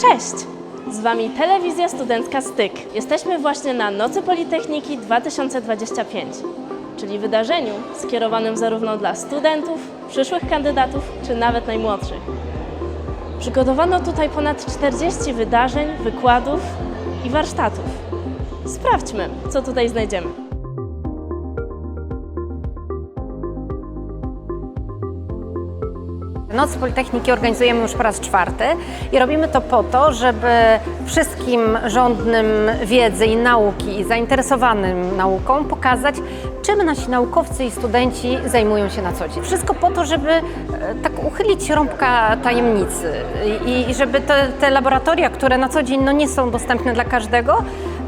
Cześć! Z Wami Telewizja Studencka Styk. Jesteśmy właśnie na Nocy Politechniki 2025, czyli wydarzeniu skierowanym zarówno dla studentów, przyszłych kandydatów, czy nawet najmłodszych. Przygotowano tutaj ponad 40 wydarzeń, wykładów i warsztatów. Sprawdźmy, co tutaj znajdziemy. Noc Politechniki organizujemy już po raz czwarty i robimy to po to, żeby wszystkim rządnym wiedzy i nauki i zainteresowanym nauką pokazać, czym nasi naukowcy i studenci zajmują się na co dzień. Wszystko po to, żeby e, tak uchylić rąbka tajemnicy i, żeby te, te laboratoria, które na co dzień no, nie są dostępne dla każdego,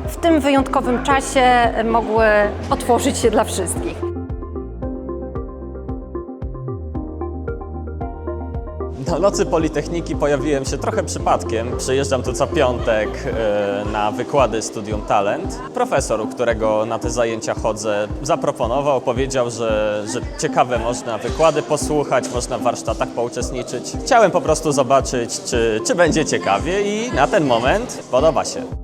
w tym wyjątkowym czasie mogły otworzyć się dla wszystkich. Na nocy Politechniki pojawiłem się trochę przypadkiem. Przyjeżdżam tu co piątek e, na wykłady Studium Talent. Profesor, u którego na te zajęcia chodzę, zaproponował, powiedział, że, że ciekawe można wykłady posłuchać, można w warsztatach pouczestniczyć. Chciałem po prostu zobaczyć, czy, czy będzie ciekawie i na ten moment podoba się.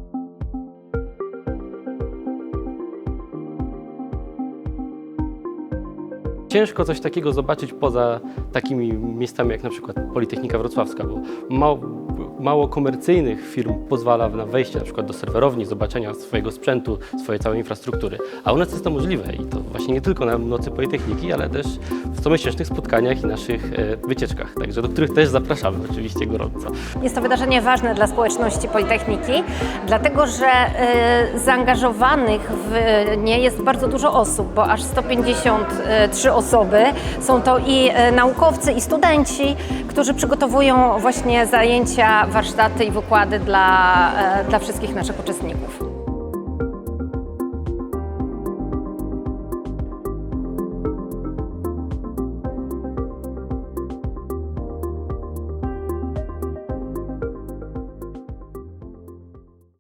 Ciężko coś takiego zobaczyć poza takimi miejscami jak na przykład Politechnika Wrocławska, bo mało, mało komercyjnych firm pozwala na wejście na przykład do serwerowni, zobaczenia swojego sprzętu, swojej całej infrastruktury. A u nas jest to możliwe i to właśnie nie tylko na Nocy Politechniki, ale też w comiesięcznych spotkaniach i naszych e, wycieczkach, także do których też zapraszamy oczywiście gorąco. Jest to wydarzenie ważne dla społeczności Politechniki, dlatego że y, zaangażowanych w nie jest bardzo dużo osób, bo aż 153 osoby. Są to i y, naukowcy, i studenci, którzy przygotowują właśnie zajęcia, warsztaty i wykłady dla, dla wszystkich naszych uczestników.